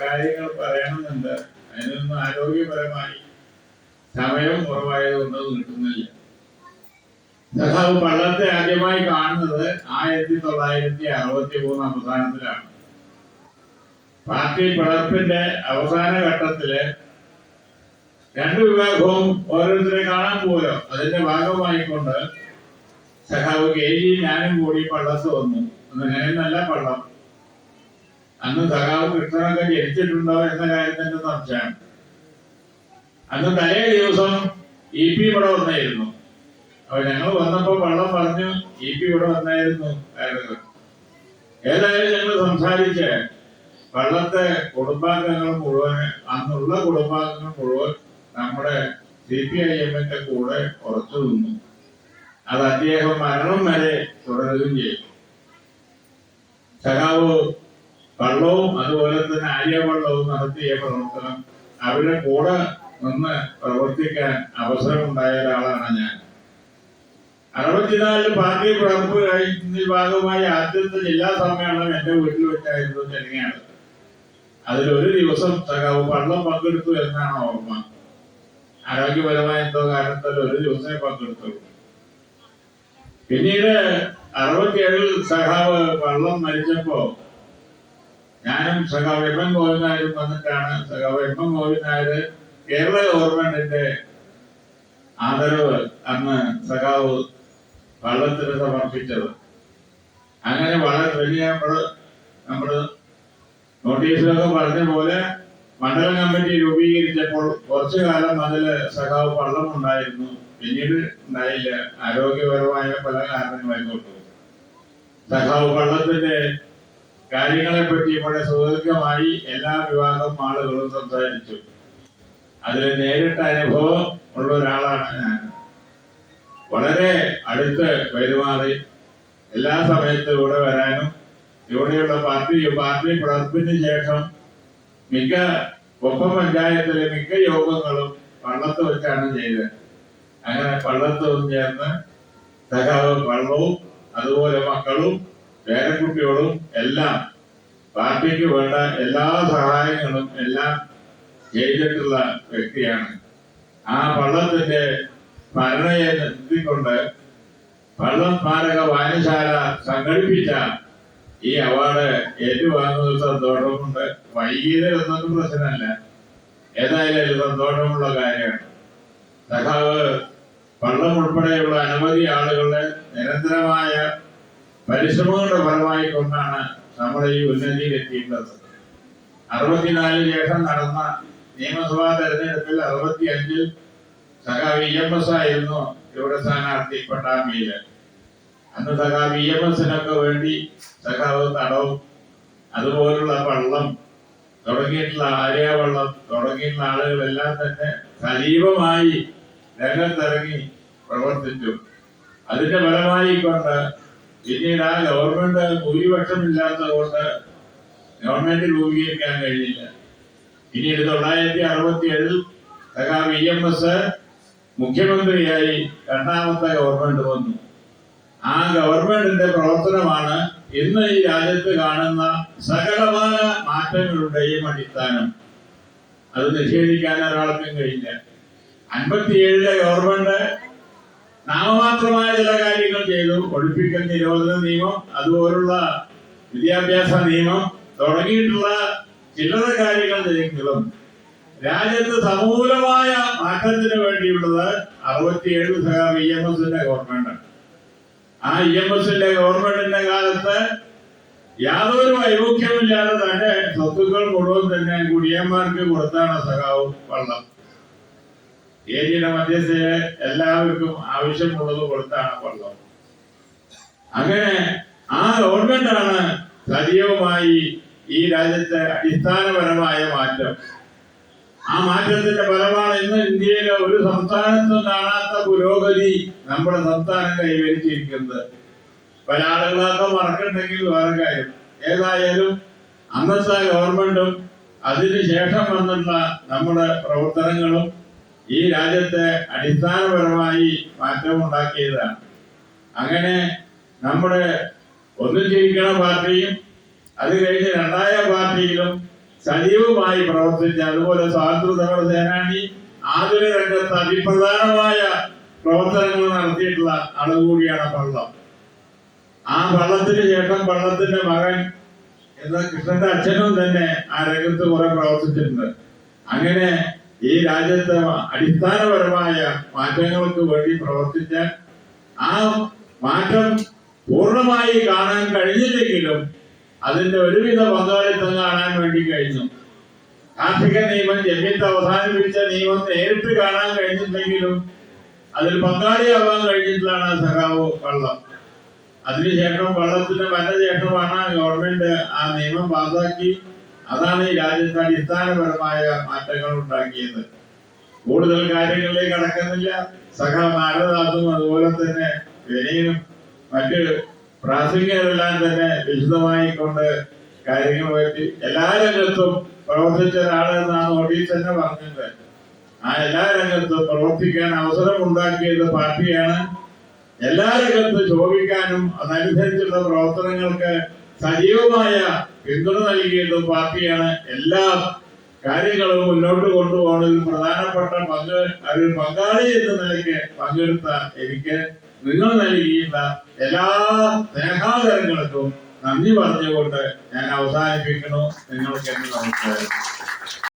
കാര്യങ്ങൾ പറയണമെന്നുണ്ട്. അതിനൊന്നും ആരോഗ്യപരമായി സമയം കുറവായതുകൊണ്ട് കിട്ടുന്നില്ല. സഖാവ് പള്ളത്തെ ആദ്യമായി കാണുന്നത് ആയിരത്തി തൊള്ളായിരത്തി അറുപത്തി മൂന്ന് അവസാനത്തിലാണ്. പാർട്ടി പിളർപ്പിന്റെ അവസാന ഘട്ടത്തിൽ രണ്ടു വിഭാഗവും ഓരോരുത്തരെ കാണാൻ പോലോ അതിന്റെ ഭാഗമായിക്കൊണ്ട് സഖാവ് കെ ജി ഞാനും കൂടി പള്ളത്ത് വന്നു. അന്ന് നല്ല പള്ളം. അന്ന് സഖാവ് കൃഷ്ണനൊക്കെ ജനിച്ചിട്ടുണ്ടോ എന്ന കാര്യം തന്നെ സംശയം അന്ന് തലേ ദിവസം ഇ പി ഇവിടെ വന്നായിരുന്നു. അപ്പൊ ഞങ്ങൾ വന്നപ്പോ വള്ളം പറഞ്ഞു ഇ പി ഇവിടെ വന്നായിരുന്നു ഏതായാലും ഞങ്ങൾ സംസാരിച്ച് വള്ളത്തെ കുടുംബാംഗങ്ങൾ മുഴുവൻ അന്നുള്ള കുടുംബാംഗങ്ങൾ മുഴുവൻ നമ്മുടെ സി പി ഐ എമ്മിന്റെ കൂടെ ഉറച്ചു നിന്നു. അത് അദ്ദേഹം മരണം വരെ തുടരുകയും ചെയ്തു. സഖാവ് വള്ളവും അതുപോലെ തന്നെ ആര്യവള്ളവും നടത്തിയ പ്രവർത്തനം അവരുടെ കൂടെ നിന്ന് പ്രവർത്തിക്കാൻ അവസരമുണ്ടായ ഒരാളാണ് ഞാൻ. അറുപത്തിനാലിൽ പാർട്ടി പിളർപ്പ് കഴിഞ്ഞ ഭാഗമായി ആദ്യത്തെ ജില്ലാ സമ്മേളനം എന്റെ വീട്ടിൽ വെച്ചായിരുന്നു ചെറിയാണ് അതിലൊരു ദിവസം സഖാവ് പള്ളം പങ്കെടുത്തു എന്നാണ് ഓർമ്മ. ആരോഗ്യപരമായ എന്തോ കാരണത്തിൽ ഒരു ദിവസമേ പങ്കെടുത്തുള്ളൂ. പിന്നീട് അറുപത്തിയേഴിൽ സഖാവ് പള്ളം മരിച്ചപ്പോ ഞാനും സഖാവ് എം എം ഗോവിന്ദായരും വന്നിട്ടാണ് സഖാവ് എം കേരള ഗവൺമെന്റിന്റെ ആദരവ് അന്ന് സഖാവ് വള്ളത്തിന് സമർപ്പിച്ചത്. അങ്ങനെ വളരെ വലിയ നമ്മൾ നമ്മൾ നോട്ടീസിലൊക്കെ പറഞ്ഞ പോലെ മണ്ഡല കമ്മിറ്റി രൂപീകരിച്ചപ്പോൾ കുറച്ചു കാലം അതിൽ സഖാവ് വള്ളം ഉണ്ടായിരുന്നു പിന്നീട് ഉണ്ടായില്ല. ആരോഗ്യപരമായ പല കാരണങ്ങളായിക്കോട്ടെ. സഖാവ് വള്ളത്തിന്റെ കാര്യങ്ങളെ പറ്റി ഇവിടെ സുദീർഘമായി എല്ലാ വിഭാഗം ആളുകളും സംസാരിച്ചു. അതിൽ നേരിട്ട അനുഭവം ഉള്ള ഒരാളാണ് ഞാൻ. വളരെ അടുത്ത് പെരുമാറി എല്ലാ സമയത്തും ഇവിടെ വരാനും ഇവിടെയുള്ള പാർട്ടി പാർട്ടി പിളർപ്പിന് ശേഷം മിക്ക ഒപ്പം പഞ്ചായത്തിലെ മിക്ക യോഗങ്ങളും പള്ളത്ത് വെച്ചാണ് ചെയ്തത്. അങ്ങനെ പള്ളത്ത് ചേർന്ന് സഖാവ് പള്ളവും അതുപോലെ മക്കളും പേരക്കുട്ടികളും എല്ലാം പാർട്ടിക്ക് വേണ്ട എല്ലാ സഹായങ്ങളും എല്ലാം ചെയ്തിട്ടുള്ള വ്യക്തിയാണ്. ആ പള്ളത്തിന്റെ ഭരണയെ നിർത്തിക്കൊണ്ട് പള്ളം സ്മാരക വായനശാല സംഘടിപ്പിച്ച ഈ അവാർഡ് ഏറ്റുവാങ്ങുന്ന സന്തോഷമുണ്ട്. വൈകിയത് എന്നൊന്നും പ്രശ്നമല്ല. ഏതായാലും സന്തോഷമുള്ള കാര്യമാണ്. സഖാവ് പള്ളം ഉൾപ്പെടെയുള്ള അനവധി ആളുകളുടെ നിരന്തരമായ പരിശ്രമങ്ങളുടെ ഫലമായി കൊണ്ടാണ് നമ്മുടെ ഈ ഉന്നതിയിൽ എത്തിയിട്ടുള്ളത്. അറുപത്തിനാലിന് ശേഷം നടന്ന നിയമസഭാ തെരഞ്ഞെടുപ്പിൽ അറുപത്തി അഞ്ചിൽ സഖാവ് ഇ എം എസ് ആയിരുന്നു ഇവിടെ സ്ഥാനാർത്ഥി പട്ടാമ്പിയിൽ. അന്ന് സഖാവ് ഇ എം എസിനൊക്കെ വേണ്ടി സഖാവ് തടവും അതുപോലുള്ള വള്ളം തുടങ്ങിയിട്ടുള്ള ആര്യാവള്ളം തുടങ്ങിയിട്ടുള്ള ആളുകളെല്ലാം തന്നെ സജീവമായി രംഗത്തിറങ്ങി പ്രവർത്തിച്ചു. അതിന്റെ ഫലമായി കൊണ്ട് പിന്നീട് ആ ഗവൺമെന്റ് ഭൂരിപക്ഷം ഇല്ലാത്തത് കൊണ്ട് ഗവൺമെന്റ് രൂപീകരിക്കാൻ കഴിഞ്ഞില്ല. പിന്നീട് തൊള്ളായിരത്തി അറുപത്തി ഏഴിൽ സഖാ വി എം എസ് മുഖ്യമന്ത്രിയായി രണ്ടാമത്തെ ഗവൺമെന്റ് വന്നു. ആ ഗവൺമെന്റിന്റെ പ്രവർത്തനമാണ് ഇന്ന് ഈ രാജ്യത്ത് കാണുന്ന സകലമായ മാറ്റങ്ങളുടെയും അടിസ്ഥാനം. അത് നിഷേധിക്കാൻ ഒരാൾക്കും കഴിയില്ല അൻപത്തിയേഴിലെ ഗവൺമെന്റ് നാമമാത്രമായ ചില കാര്യങ്ങൾ ചെയ്തു. ഒഴിപ്പിക്കൽ നിരോധന നിയമം അതുപോലുള്ള വിദ്യാഭ്യാസ നിയമം തുടങ്ങിയിട്ടുള്ള ചില്ലറ കാര്യങ്ങൾ ചെയ്തെങ്കിലും രാജ്യത്ത് സമൂലമായ മാറ്റത്തിന് വേണ്ടിയുള്ളത് അറുപത്തിയേഴ് സഹാബ് ഇ എം എസിന്റെ ഗവൺമെന്റാണ് ആ ഇ എം എസിന്റെ ഗവൺമെന്റിന്റെ കാലത്ത് യാതൊരു വൈമുഖ്യമില്ലാതെ തന്നെ സ്വത്തുക്കൾ മുഴുവൻ തന്നെ കുടിയന്മാർക്ക് കൊടുത്താണ് സഖാവ് വള്ളം. ഏരിയയുടെ മധ്യസ്ഥയെ എല്ലാവർക്കും ആവശ്യമുള്ളത് കൊടുത്താണ് വള്ളം. അങ്ങനെ ആ ഗവൺമെന്റാണ് സജീവമായി ഈ രാജ്യത്തെ അടിസ്ഥാനപരമായ മാറ്റം. ആ മാറ്റത്തിന്റെ ഫലമാണ് ഇന്ന് ഇന്ത്യയിലെ ഒരു സംസ്ഥാനത്തും കാണാത്ത പുരോഗതി നമ്മുടെ സംസ്ഥാനം കൈവരിച്ചിരിക്കുന്നത്. പല ആളുകളൊക്കെ മറക്കണ്ടെങ്കിൽ വേറെ കാര്യം. ഏതായാലും അന്നത്തെ ഗവൺമെന്റും അതിനുശേഷം വന്നിട്ടുള്ള നമ്മുടെ പ്രവർത്തനങ്ങളും ഈ രാജ്യത്തെ അടിസ്ഥാനപരമായി മാറ്റമുണ്ടാക്കിയതാണ്. അങ്ങനെ നമ്മുടെ ഒന്നിച്ചിരിക്കണ പാർട്ടിയും അത് കഴിഞ്ഞ് രണ്ടായ പാർട്ടിയിലും സജീവമായി പ്രവർത്തിച്ച അതുപോലെ സ്വാതന്ത്ര്യ സേനാനി ആധുനിക രംഗത്ത് അതിപ്രധാനമായ പ്രവർത്തനങ്ങൾ നടത്തിയിട്ടുള്ള ആൾ പള്ളം. ആ പള്ളത്തിന് ശേഷം പള്ളത്തിന്റെ മകൻ എന്ന കൃഷ്ണന്റെ അച്ഛനും തന്നെ ആ രംഗത്ത് കുറെ പ്രവർത്തിച്ചിട്ടുണ്ട്. അങ്ങനെ ഈ രാജ്യത്തെ അടിസ്ഥാനപരമായ മാറ്റങ്ങൾക്ക് വേണ്ടി പ്രവർത്തിച്ച ആ മാറ്റം പൂർണമായി കാണാൻ കഴിഞ്ഞില്ലെങ്കിലും അതിന്റെ ഒരുവിധ പങ്കാളിത്തം കാണാൻ വേണ്ടി കഴിഞ്ഞു. കാർഷിക നിയമം ജമ്മിത്ത് അവസാനിപ്പിച്ച നിയമം നേരിട്ട് കാണാൻ കഴിഞ്ഞില്ലെങ്കിലും അതിൽ പങ്കാളിയാവാൻ കഴിഞ്ഞിട്ടാണ് സഖാവ് വള്ളം. അതിനുശേഷം വള്ളത്തിന്റെ മരണശേഷമാണ് ഗവൺമെന്റ് ആ നിയമം പാസാക്കി. അതാണ് ഈ രാജ്യത്ത് അടിസ്ഥാനപരമായ മാറ്റങ്ങൾ ഉണ്ടാക്കിയത്. കൂടുതൽ കാര്യങ്ങളിലേക്ക് കടക്കുന്നില്ല. സഖ നാരദാസും അതുപോലെ തന്നെ വിനയനും മറ്റ് പ്രാസംഗികരെല്ലാം തന്നെ വിശദമായി കൊണ്ട് കാര്യങ്ങൾ പറ്റി എല്ലാ രംഗത്തും പ്രവർത്തിച്ച ഒരാളെന്നാണ് ഓഡീസ് തന്നെ പറഞ്ഞത്. ആ എല്ലാ രംഗത്തും പ്രവർത്തിക്കാൻ അവസരം ഉണ്ടാക്കിയത് പാർട്ടിയാണ്. എല്ലാ രംഗത്തും ശോഭിക്കാനും അതനുസരിച്ചുള്ള പ്രവർത്തനങ്ങൾക്ക് സജീവമായ പിന്തുണ നൽകിയതും പാർട്ടിയാണ് എല്ലാ കാര്യങ്ങളും മുന്നോട്ട് കൊണ്ടുപോകുന്നതിൽ പ്രധാനപ്പെട്ട പങ്ക് അതിൽ പങ്കാളി എന്ന നിലയ്ക്ക് പങ്കെടുത്ത എനിക്ക് നിങ്ങൾ നൽകിയിട്ടുള്ള എല്ലാ സ്നേഹാകരങ്ങൾക്കും നന്ദി പറഞ്ഞുകൊണ്ട് ഞാൻ അവസാനിപ്പിക്കുന്നു. നിങ്ങൾക്ക് എന്നെ നമസ്കാരം.